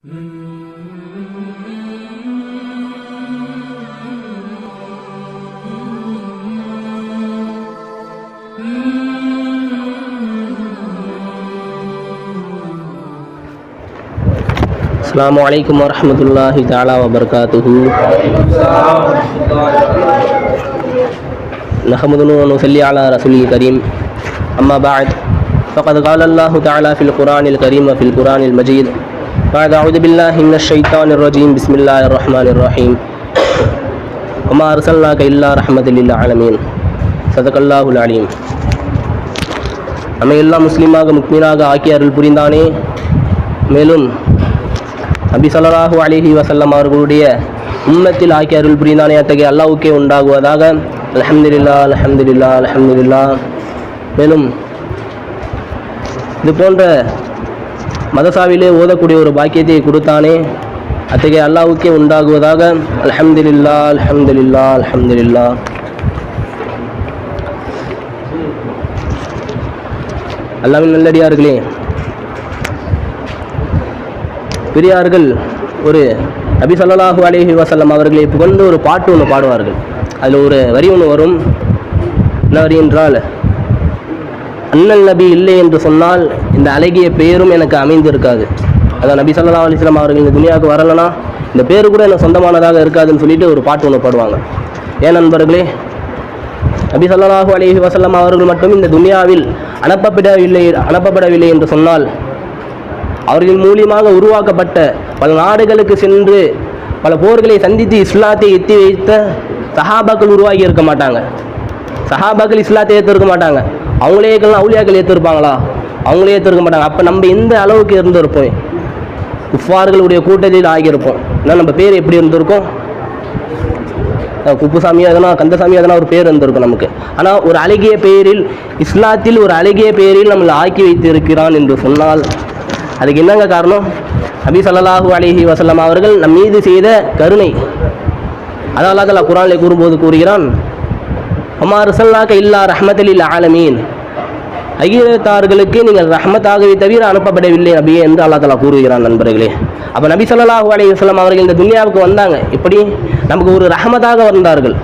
السلام عليكم ورحمة الله تعالى وبركاته. نحمد ونصلي على رسول الكريم. أما بعد فقد قال الله تعالى في القرآن الكريم وفي القرآن المجيد بعد أعوذ بالله من الشيطان الرجيم بسم الله الرحمن الرحيم وما أرسلناك إلا رحمة للعالمين صدق الله العليم நம்மை எல்லாம் முஸ்லீமாக முக்மீனாக ஆக்கி அருள் புரிந்தானே மேலும் நபி ஸல்லல்லாஹு அலைஹி வஸல்லம் அவர்களுடைய உம்மத்தில் ஆக்கி அருள் புரிந்தானே அத்தகைய அல்லாஹ்வுக்கே உண்டாகுவதாக அல்ஹம்துலில்லா அல்ஹம்துலில்லா அல்ஹம்துலில்லா மேலும் இது போன்ற மதசாவிலே ஓதக்கூடிய ஒரு பாக்கியத்தை கொடுத்தானே. அத்தகைய அல்லாவுக்கே உண்டாகுவதாக அல்ஹம்துலில்லா அலமதுல்லா அலமதுல்லா அல்லாவின் நல்லடியார்களே பெரியார்கள் ஒரு நபி ஸல்லல்லாஹு அலைஹி அவர்களை புகழ்ந்து ஒரு பாட்டு ஒன்று பாடுவார்கள். அதில் ஒரு வரி ஒன்று வரும். என்ன வரி என்றால் அண்ணன் நபி இல்லை என்று சொன்னால் இந்த அழகிய பெயரும் எனக்கு அமைந்திருக்காது. அதான் நபி ஸல்லல்லாஹு அலிஸ்லாம் அவர்கள் இந்த துனியாவுக்கு வரலனா இந்த பேர் கூட எனக்கு சொந்தமானதாக இருக்காதுன்னு சொல்லிட்டு ஒரு பாட்டு ஒன்று பாடுவாங்க. ஏன் நண்பர்களே? நபி ஸல்லல்லாஹு அலி வஸல்லம் அவர்கள் மட்டும் இந்த துனியாவில் அனுப்பப்படவில்லை அனுப்பப்படவில்லை என்று சொன்னால் அவர்கள் மூலியமாக உருவாக்கப்பட்ட பல நாடுகளுக்கு சென்று பல போர்களை சந்தித்து இஸ்லாத்தை எத்தி வைத்த சஹாபாக்கள் உருவாகி இருக்க மாட்டாங்க. சஹாபாக்கள் இஸ்லாத்தை ஏற்றிருக்க மாட்டாங்க. அவங்களே அவுளியாக்கள் அவுலியாக்கள் ஏற்றிருப்பாங்களா அவங்களே ஏற்றிருக்க மாட்டாங்க. அப்போ நம்ம எந்த அளவுக்கு இருந்திருப்போம்? குஃபார்களுடைய கூட்டத்தில் ஆகியிருப்போம். ஏன்னா நம்ம பேர் எப்படி இருந்திருக்கோம்? குப்புசாமியாக குப்புசாமி எதனா கந்தசாமி எதனா ஒரு பேர் இருந்திருக்கும் நமக்கு. ஆனால் ஒரு அழகிய பெயரில் இஸ்லாத்தில் ஒரு அழகிய பெயரில் நம்மளை ஆக்கி வைத்திருக்கிறான் என்று சொன்னால் அதுக்கு என்னங்க காரணம்? நபி ஸல்லல்லாஹு அலிஹி வசல்லம் அவர்கள் நம் மீது செய்த கருணை. அதனால அல்லாஹ் குரானில் கூறும்போது கூறுகிறான் அம்மா ரசல்லாக்க இல்லா ரஹமதலில் ஆலமீன் அகிலத்தார்களுக்கு நீங்கள் ரஹமத்தாகவே தவிர அனுப்பப்படவில்லை அப்படியே என்று அல்லா தலா கூறுகிறான் நண்பர்களே. அப்போ நபி ஸல்லல்லாஹு அலைஹி அவர்கள் இந்த துன்யாவுக்கு வந்தாங்க. இப்படி நமக்கு ஒரு ரஹமத்தாக வந்தார்கள்.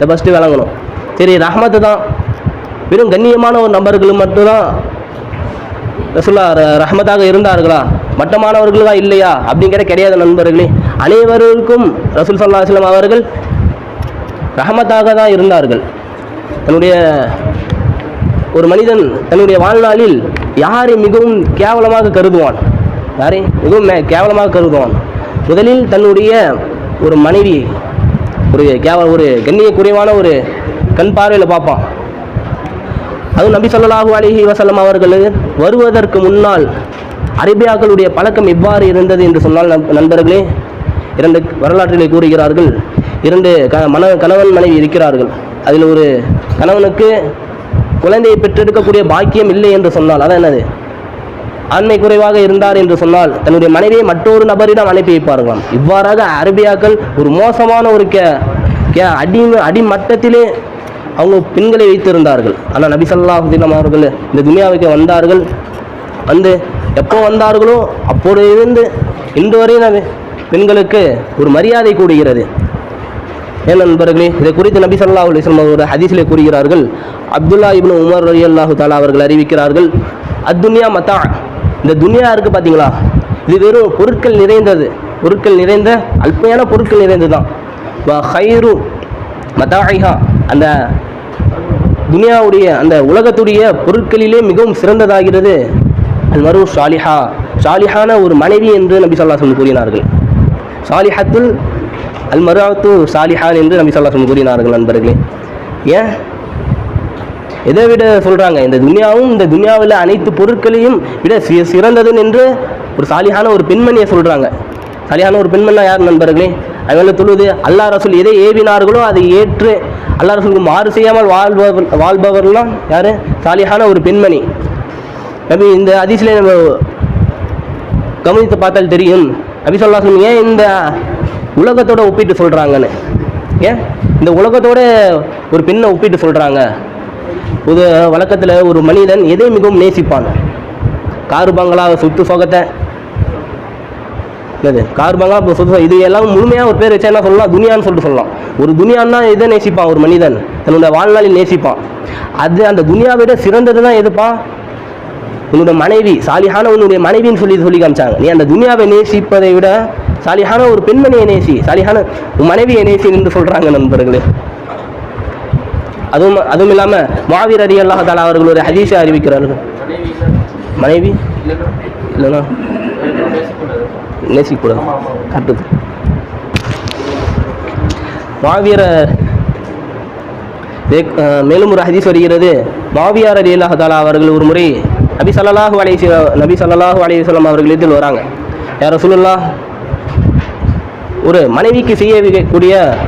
இதை ஃபஸ்ட்டு விளங்கணும். சரி ரஹமத்து தான். வெறும் கண்ணியமான ஒரு நபர்களும் மட்டும்தான் ரசுல்லா ர- இருந்தார்களா? மட்டமானவர்களா இல்லையா? அப்படிங்கிற கிடையாது நண்பர்களே. அனைவருக்கும் ரசூல் சல்லாஹ் அவர்கள் ரஹமத்தாக தான் இருந்தார்கள். தன்னுடைய ஒரு மனிதன் தன்னுடைய வாழ்நாளில் யாரை மிகவும் கேவலமாக கருதுவான்? யாரை? மிகவும் மே- கேவலமாக கருதுவான். முதலில் தன்னுடைய ஒரு மனைவி ஒரு கேவ ஒரு கண்ணிய குறைவான ஒரு கண் பார்வையில் பார்ப்பான். அதுவும் நபி ஸல்லல்லாஹு அலிஹி வசலம் அவர்கள் வருவதற்கு முன்னால் அரேபியாக்களுடைய பழக்கம் எவ்வாறு இருந்தது என்று சொன்னால் நண்- நண்பர்களே இரண்டு வரலாற்றிலே கூறுகிறார்கள். இரண்டு க மன கணவன் மனைவி இருக்கிறார்கள். அதில் ஒரு கணவனுக்கு குழந்தையை பெற்றெடுக்கக்கூடிய பாக்கியம் இல்லை என்று சொன்னால் அதான் என்னது? ஆண்மை குறைவாக இருந்தார் என்று சொன்னால் தன்னுடைய மனைவியை மற்றொரு நபரிடம் அனுப்பி வைப்பார்களாம். இவ்வாறாக அரபியாக்கள் ஒரு மோசமான ஒரு கே கே அடி அடிமட்டத்திலே அவங்க பெண்களை வைத்திருந்தார்கள். ஆனால் நபி ஸல்லல்லாஹு அவர்கள் இந்த துனியாவுக்கு வந்தார்கள். வந்து எப்போ வந்தார்களோ அப்போது இருந்து இன்று வரை பெண்களுக்கு ஒரு மரியாதை கூடுகிறது. ஏன் நண்பர்களே இதை குறித்து நபி சல்லா அலிஸ்லாம் வஸல்லம் ஹதீஸிலே கூறுகிறார்கள். அப்துல்லா இப்னு உமர் ரலியல்லாஹு தாலா அவர்கள் அறிவிக்கிறார்கள் அத்துன்யா மத்தா. இந்த துனியா இருக்குது பார்த்தீங்களா இது வெறும் பொருட்கள் நிறைந்தது. பொருட்கள் நிறைந்த அல்பையான பொருட்கள் நிறைந்தது தான் வ ஹைரு மதாஹா அந்த துனியாவுடைய அந்த உலகத்துடைய பொருட்களிலே மிகவும் சிறந்ததாகிறது. அல் மரு ஷாலிஹா ஷாலிஹான ஒரு மனைவி என்று நபி சொல்லா சொல்லி கூறினார்கள். சாலிஹத்துல் அல் மராத்து சாலிஹான் என்று நபி ஸல்லல்லாஹு கூறினார்கள் நண்பர்களே. ஏன்? எதை விட சொல்கிறாங்க இந்த துனியாவும் இந்த துனியாவில் அனைத்து பொருட்களையும் விட சி- சிறந்தது என்று ஒரு சாலிஹான ஒரு பெண்மணியை சொல்கிறாங்க சாலிஹான ஒரு பெண்மணா யார் நண்பர்களே? அவங்கள தொழுது அல்லாஹ் ரசூல் எதை ஏவினார்களோ அதை ஏற்று அல்லா ரசூலுக்கு மாறு செய்யாமல் வாழ்பவர் வாழ்பவர்லாம் யார்? சாலிஹான ஒரு பெண்மணி. நபி இந்த அதிசயில நம்ம கவனித்து பார்த்தால் தெரியும் நபி சொல்லா ஏன் இந்த உலகத்தோட ஒப்பிட்டு சொல்கிறாங்கன்னு ஏன்? இந்த உலகத்தோட ஒரு பெண்ணை ஒப்பிட்டு சொல்கிறாங்க ஒரு வழக்கத்தில் ஒரு மனிதன் எதை மிகவும் நேசிப்பான்? காரு பங்களா சுத்து சொகத்தை. என்னது? கார் பங்களா இப்போ சொத்து இது எல்லாம் முழுமையாக ஒரு பேர் வச்சா என்ன சொல்லலாம்? துனியான்னு சொல்லிட்டு சொல்லலாம். ஒரு துனியான்னா எதை நேசிப்பான்? ஒரு மனிதன். தன்னோட வாழ்நாளில் நேசிப்பான். அது அந்த துனியாவை விட சிறந்தது தான் எதுப்பா? உன்னோட மனைவி. சாலிஹான உன்னுடைய மனைவின்னு சொல்லி சொல்லி காமிச்சாங்க. நீ அந்த துனியாவை நேசிப்பதை விட சாலிஹான ஒரு பெண்மணியை நேசி சாலிஹான மனைவியை நேசி என்று சொல்றாங்க நண்பர்களே. அதுவும் அதுவும் இல்லாமல் மாவீர் அரி அல்லாஹ் தாலா அவர்கள் ஒரு ஹதீஸை அறிவிக்கிறார்கள். மனைவி? இல்லைன்னா? நேசிக்கூடாது. கட்டுது மாவீர மேலும் ஒரு ஹதீஸ் வருகிறது. மாவியார் அலி அல்லாஹ் தாலா அவர்கள் ஒரு முறை நபி சல்லாஹூ அலி நபி சல்லாஹூ அலி அலைஹி அவர்கள் இதில் வராங்க. யார் ரசூலுல்லாஹ் ஒரு மனைவிக்கு செய்ய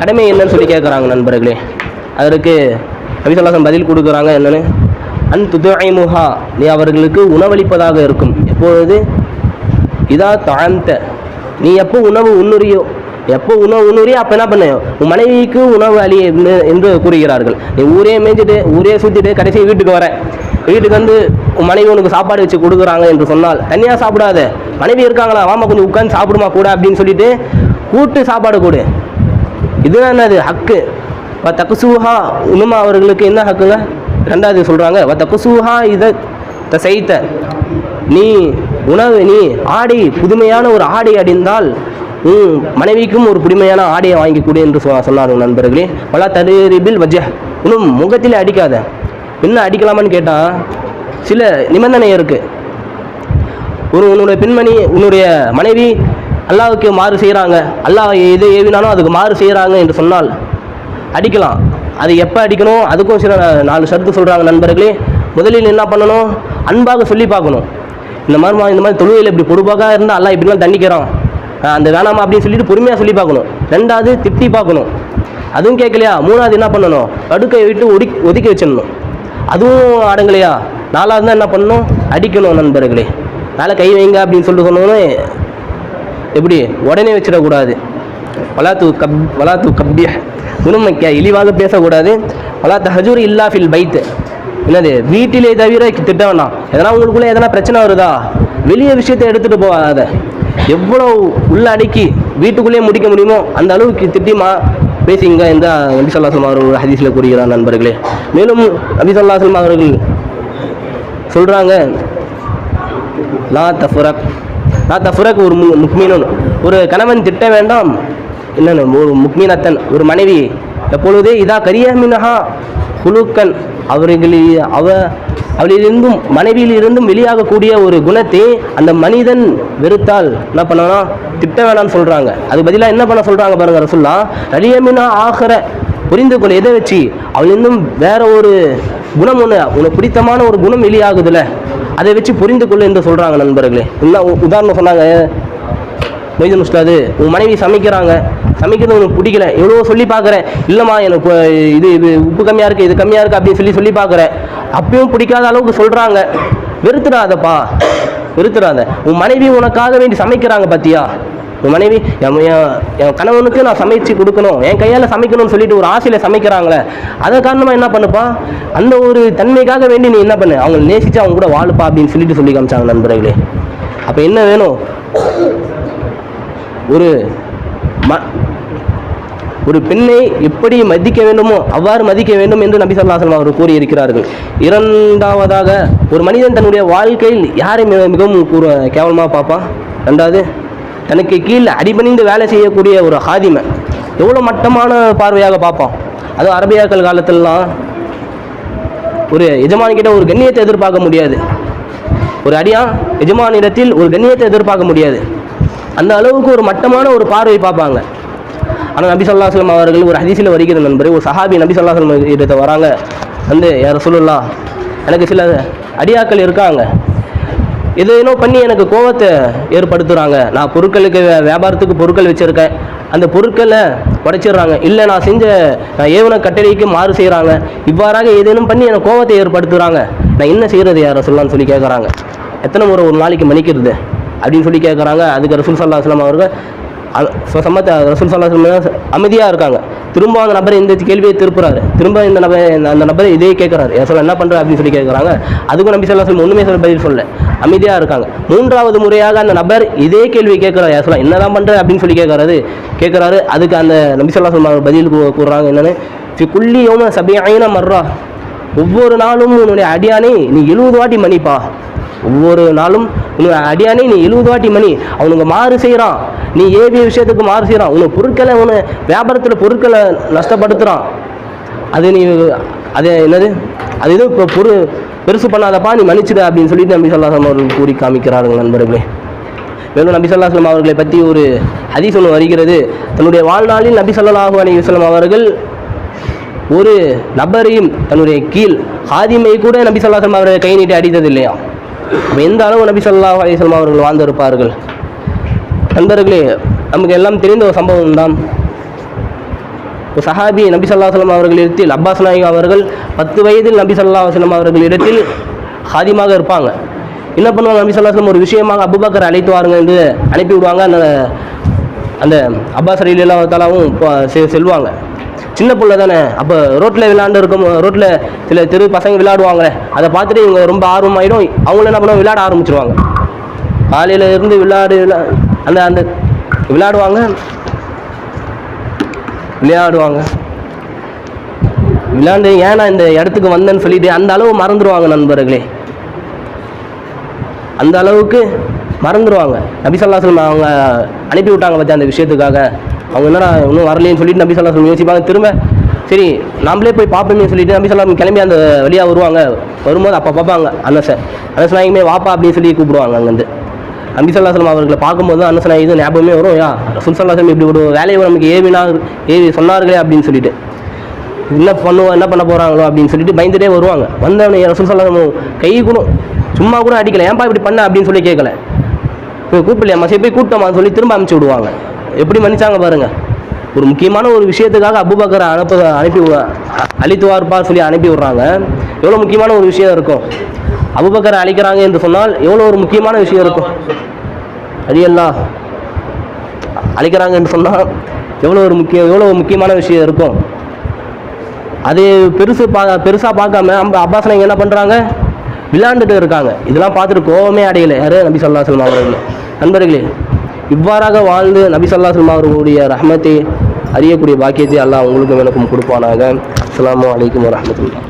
கடமை என்னன்னு சொல்லி கேட்குறாங்க நண்பர்களே. அதற்கு நபிசல்லாசம் பதில் கொடுக்குறாங்க என்னென்னு? அன் துதுஐமுஹா நீ அவர்களுக்கு உணவளிப்பதாக இருக்கும். எப்பொழுது? இதா தாழ்ந்த நீ எப்போ உணவு உண்ணுறியோ எப்போ உணவு உண்ணுறியோ அப்போ என்ன பண்ண? உன் மனைவிக்கு உணவு அளி என்று என்று கூறுகிறார்கள். நீ ஊரே மேய்ஞ்சிட்டு ஊரே சுற்றிட்டு கடைசி வீட்டுக்கு வர. வீட்டுக்கு வந்து உன் மனைவி உனக்கு சாப்பாடு வச்சு கொடுக்குறாங்க என்று சொன்னால் தனியாக சாப்பிடாத. மனைவி இருக்காங்களா? வாமா கொஞ்சம் உட்காந்து சாப்பிடுமா கூட? அப்படின்னு சொல்லிட்டு கூட்டு சாப்பாடு கொடு. இதுதான் என்னது? ஹக்கு. வ தக்குசூஹா உணுமா அவர்களுக்கு என்ன ஹக்குங்க? ரெண்டாவது சொல்கிறாங்க வ தக்குசூஹா இதை செய்த நீ உணவு நீ ஆடை புதுமையான ஒரு ஆடை அடிந்தால் உன் மனைவிக்கும் ஒரு புதுமையான ஆடையை வாங்கி கொடு என்று சொ- சொன்னார்கள் நண்பர்களே. பல தருபில் வஜ இன்னும் முகத்தில் அடிக்காத. என்ன அடிக்கலாமான்னு கேட்டால் சில நிபந்தனை இருக்குது ஒரு உன்னுடைய பெண்மணி உன்னுடைய மனைவி அல்லாவுக்கு மாறு செய்கிறாங்க அல்லாஹ் எது ஏவினாலும் அதுக்கு மாறு செய்கிறாங்க என்று சொன்னால் அடிக்கலாம். அது எப்போ அடிக்கணும்? அதுக்கும் சில நாலு சருத்து சொல்கிறாங்க நண்பர்களே. முதலில் என்ன பண்ணணும்? அன்பாக சொல்லி பார்க்கணும். இந்த மாதிரி இந்த மாதிரி தொழுகையில் இப்படி பொறுப்பாக இருந்தால் அல்லா இப்படிலாம் தண்டிக்கிறான். அந்த வேணாமா அப்படின்னு சொல்லிட்டு பொறுமையாக சொல்லி பார்க்கணும். ரெண்டாவது திட்டி பார்க்கணும். அதுவும் கேட்கலையா? மூணாவது என்ன பண்ணணும்? படுக்கை விட்டு ஒடி ஒதுக்கி வச்சிடணும். அதுவும் அடங்கலையா? நாலாவது தான் என்ன பண்ணணும்? அடிக்கணும் நண்பர்களே. மேலே கை வைங்க அப்படின்னு சொல்லிட்டு சொன்னோன்னே எப்படி? உடனே வச்சிடக்கூடாது. வலாத்து கப் வலாத்து கப்பிய குணமைக்க இழிவாக பேசக்கூடாது. வலாத்து ஹஜூர் இல்லா ஃபில் பைத்து. என்னது? வீட்டிலே தவிர திட்ட வேணாம். எதனா உங்களுக்குள்ளே எதனா பிரச்சனை வருதா? வெளியே விஷயத்தை எடுத்துகிட்டு போகாத. எவ்வளோ உள்ள அடக்கி வீட்டுக்குள்ளேயே முடிக்க முடியுமோ அந்த அளவுக்கு திட்டிமா பேசிங்க இந்த நபி சொல்லாசலம் அவர் ஹதீஸில் கூறுகிறார் நண்பர்களே. மேலும் நபி சொல்லாசலம் அவர்கள் சொல்கிறாங்க லா தஃபுரக். நான் தஃபுரக் ஒரு மு முக்மீனன். ஒரு கணவன் திட்ட வேண்டாம். என்னென்ன ஒரு முக்மீனத்தன் ஒரு மனைவி. எப்பொழுதே இதா கரியமினஹா குழுக்கன் அவர்களில் அவ அவளிலிருந்தும் மனைவியிலிருந்தும் வெளியாகக்கூடிய ஒரு குணத்தை அந்த மனிதன் வெறுத்தால் என்ன பண்ணலாம் திட்ட வேணாம்னு சொல்கிறாங்க அது பதிலாக என்ன பண்ண சொல்கிறாங்க பாருங்க ரசுல்லா. ரலியமினா ஆகிற புரிந்து கொள்ள எதை வச்சு? அவளிருந்தும் வேற ஒரு குணம் ஒன்று உனக்கு பிடித்தமான ஒரு குணம் வெளியாகுதுல்ல அதை வச்சு புரிந்து கொள்ள என்று சொல்கிறாங்க நண்பர்களே. என்ன உதாரணம் சொன்னாங்க மொய்தன் உஸ்தாது உன் மனைவி சமைக்கிறாங்க. சமைக்கிறது உனக்கு பிடிக்கல. எவ்வளோ சொல்லி பார்க்குறேன். இல்லைம்மா எனக்கு இது இது உப்பு கம்மியாக இருக்குது இது கம்மியாக இருக்குது அப்படின்னு சொல்லி சொல்லி பார்க்குறேன். அப்பயும் பிடிக்காத அளவுக்கு சொல்கிறாங்க வெறுத்துடாதப்பா வெறுத்துடாத உன் மனைவி உனக்காக வேண்டி சமைக்கிறாங்க பார்த்தியா உன் மனைவி என் என் என் கணவனுக்கு நான் சமைச்சு கொடுக்கணும். என் கையால் சமைக்கணும்னு சொல்லிட்டு ஒரு ஆசையில் சமைக்கிறாங்களே அதை காரணமாக என்ன பண்ணுப்பா? அந்த ஒரு தன்மைக்காக வேண்டி நீ என்ன பண்ணு? அவங்க நேசிச்சு அவங்க கூட வாழுப்பா அப்படின்னு சொல்லிட்டு சொல்லி காமிச்சாங்க நண்பர்களே. அப்போ என்ன வேணும்? ஒரு ம ஒரு பெண்ணை எப்படி மதிக்க வேண்டுமோ அவ்வாறு மதிக்க வேண்டும் என்று நபி ஸல்லல்லாஹு அவர் கூறியிருக்கிறார்கள். இரண்டாவதாக ஒரு மனிதன் தன்னுடைய வாழ்க்கையில் யாரை மிகவும் கூற கேவலமாக பார்ப்பான்? ரெண்டாவது தனக்கு கீழே அடிபணிந்து வேலை செய்யக்கூடிய ஒரு ஹாதிமை. எவ்வளோ மட்டமான பார்வையாக பார்ப்பான்? அதுவும் அரபியாக்கள் காலத்திலலாம் ஒரு எஜமானிக்கிட்ட ஒரு கண்ணியத்தை எதிர்பார்க்க முடியாது. ஒரு அடியா எஜமானிடத்தில் ஒரு கண்ணியத்தை எதிர்பார்க்க முடியாது. அந்த அளவுக்கு ஒரு மட்டமான ஒரு பார்வை பார்ப்பாங்க. ஆனால் நபி ஸல்லல்லாஹு அவர்கள் ஒரு ஹதீஸில் வருகிற நண்பர் ஒரு சஹாபி நபி ஸல்லல்லாஹு இடத்தை வராங்க. வந்து யார் சொல்லலாம் எனக்கு சில அடியாக்கள் இருக்காங்க. எதேனோ பண்ணி எனக்கு கோவத்தை ஏற்படுத்துகிறாங்க நான் பொருட்களுக்கு வியாபாரத்துக்கு பொருட்கள் வச்சுருக்கேன். அந்த பொருட்களை உடைச்சிடுறாங்க. இல்லை நான் செஞ்ச நான் ஏவன கட்டளைக்கு மாறு செய்கிறாங்க இவ்வாறாக ஏதேனும் பண்ணி எனக்கு கோவத்தை ஏற்படுத்துகிறாங்க நான் என்ன செய்கிறது யாரை சொல்லலாம்னு சொல்லி கேட்குறாங்க எத்தனை முறை ஒரு நாளைக்கு மன்னிக்கிறது அப்படின்னு சொல்லி கேட்குறாங்க அதுக்கு ரசூல் சல்லா அஸ்லாம் அவர்கள் சம்மத்த ரசூல் சல்லா அமைதியாக இருக்காங்க. திரும்ப அந்த நபர் இந்த கேள்வியை திருப்புறாரு. திரும்ப இந்த நபர் அந்த நபர் இதே கேட்குறாரு சொல்ல என்ன பண்ணுற அப்படின்னு சொல்லி கேட்குறாங்க அதுக்கும் நம்பி சொல்லா சொல்லம் ஒன்றுமே சொல்ல பதில் சொல்லலை. அமைதியாக இருக்காங்க. மூன்றாவது முறையாக அந்த நபர் இதே கேள்வி கேட்குறாரு. யாசலாம் என்னதான் பண்ணுற அப்படின்னு சொல்லி கேட்குறாரு. கேட்குறாரு. அதுக்கு அந்த நபி சொல்லுவாங்க பதில் கூறுறாங்க என்னன்னு குள்ளி யோம சபிஐன மர்றா ஒவ்வொரு நாளும் உன்னுடைய அடியானை நீ எழுபது வாட்டி மன்னிப்பா. ஒவ்வொரு நாளும் உன்னுடைய அடியானை நீ எழுபது வாட்டி மணி அவனுங்க மாறு செய்கிறான் நீ ஏவிய விஷயத்துக்கு மாறு செய்கிறான் உனக்கு பொருட்களை உன வியாபாரத்தில் பொருட்களை நஷ்டப்படுத்துகிறான் அது நீ அது என்னது? அது ஏதோ இப்போ பொரு பெருசு பண்ணாதப்பா நீ மன்னிச்சிடு அப்படின்னு சொல்லிட்டு நம்பி சொல்லாசம் அவர்கள் கூறி காமிக்கிறார்கள் நண்பர்களே. மேலும் நபி சொல்லாஸ்லாம் அவர்களை பற்றி ஒரு ஹதீஸ் ஒன்று வருகிறது. தன்னுடைய வாழ்நாளில் நபி ஸல்லல்லாஹு அலி வஸ்லம் அவர்கள் ஒரு நபரையும் தன்னுடைய கீழ் ஹாதிமை கூட நபி சொல்லாசம் அவரை கை நீட்டி அடித்தது இல்லையா எந்த அளவு நபி ஸல்லல்லாஹு அலிஸ்லாம் அவர்கள் வாழ்ந்திருப்பார்கள்? நண்பர்களே நமக்கு எல்லாம் தெரிந்த ஒரு சம்பவம் தான் சஹாபி நபி ஸல்லல்லாஹு சொல்லம் அவர்கள் அவர்களிடத்தில் அப்பாஸ் நாயகம் அவர்கள் பத்து வயதில் நபி ஸல்லல்லாஹு அலைஹி அவர்கள் அவர்களிடத்தில் ஹாதிமாக இருப்பாங்க. என்ன பண்ணுவாங்க நபி சொல்லா சொல்லம் ஒரு விஷயமாக அபுபக்கர் அழைத்து வாருங்க என்று அனுப்பி விடுவாங்க. அந்த அந்த அப்பாஸ் அலி தாலாவும் செல்வாங்க. சின்ன பிள்ளை தானே அப்போ ரோட்டில் விளையாண்டு இருக்கும் ரோட்டில் சில தெரு பசங்க விளையாடுவாங்களே அதை பார்த்துட்டு இவங்க ரொம்ப ஆர்வமாயிடும். அவங்களும் என்ன பண்ணுவாங்க? விளையாட ஆரம்பிச்சிருவாங்க. காலையில் இருந்து விளையாடு விளா- அந்த அந்த விளையாடுவாங்க. விளையாடுவாங்க. விளையாண்டு ஏன் நான் இந்த இடத்துக்கு வந்தேன்னு சொல்லிட்டு அந்த அளவு மறந்துடுவாங்க நண்பர்களே. அந்த அளவுக்கு மறந்துடுவாங்க நபி ஸல்லல்லாஹு அவங்க அனுப்பி விட்டாங்க பற்றி அந்த விஷயத்துக்காக. அவங்க என்னடா இன்னும் வரலைன்னு சொல்லிட்டு நபி ஸல்லல்லாஹு யோசிப்பாங்க. திரும்ப சரி நாமளே போய் பார்ப்போமே சொல்லிட்டு நபி கிளம்பி அந்த வழியாக வருவாங்க. வரும்போது அப்போ பார்ப்பாங்க அனச அனஸ் எங்கேயுமே வாப்பா அப்படின்னு சொல்லி கூப்பிடுவாங்க அங்கேருந்து. நபி ஸல்லல்லாஹு அவர்களை பார்க்கும்போது தான் இது ஞாபகமே வரும். யா சுல்சல்லாசலம் இப்படி ஒரு வேலையை நமக்கு ஏவினா ஏவி சொன்னார்களே அப்படின்னு சொல்லிட்டு. என்ன பண்ணுவோம் என்ன பண்ண போகிறாங்களோ அப்படின்னு சொல்லிட்டு பயந்துட்டே வருவாங்க. வந்தவனே ரசூல் ஸல்லல்லாஹு கை கூட சும்மா கூட அடிக்கல. ஏன்பா இப்படி பண்ண? அப்படின்னு சொல்லி கேட்கல. இப்போ கூப்பிடலையாம்மா மசை போய் கூப்பிட்டோமான்னு சொல்லி திரும்ப அனுப்பிச்சி விடுவாங்க. எப்படி மன்னிச்சாங்க பாருங்க. ஒரு முக்கியமான ஒரு விஷயத்துக்காக அபுபக்கரை அனுப்ப அனுப்பி அழித்துவார்ப்பார் அழித்து வார்ப்பார் சொல்லி அனுப்பி விடுறாங்க. எவ்வளோ முக்கியமான ஒரு விஷயம் இருக்கும். அபுபக்கரை அழிக்கிறாங்க என்று சொன்னால் எவ்வளோ ஒரு முக்கியமான விஷயம் இருக்கும். அடியல்லா. அழிக்கிறாங்க என்று சொன்னால் எவ்வளோ ஒரு முக்கிய எவ்வளோ ஒரு முக்கியமான விஷயம் இருக்கும். அது பெருசு பா பெருசாக பார்க்காம நம்ம அப்பாஸ் என்ன பண்ணுறாங்க விளையாண்டுட்டு இருக்காங்க. இதெல்லாம் பார்த்துட்டு கோவமே அடையலை. யாரு? நபி சொல்லா சொல்லம் அவர்கள். நண்பர்களே இவ்வாறாக வாழ்ந்து நபி சொல்லா சொல்லம் அவர்களுடைய ரஹமத்தை அறியக்கூடிய பாக்கியத்தை அல்லாஹ் உங்களுக்கும் எனக்கும் கொடுப்பானாக. அஸ்ஸலாமு அலைக்கும் வரமத்துல்லா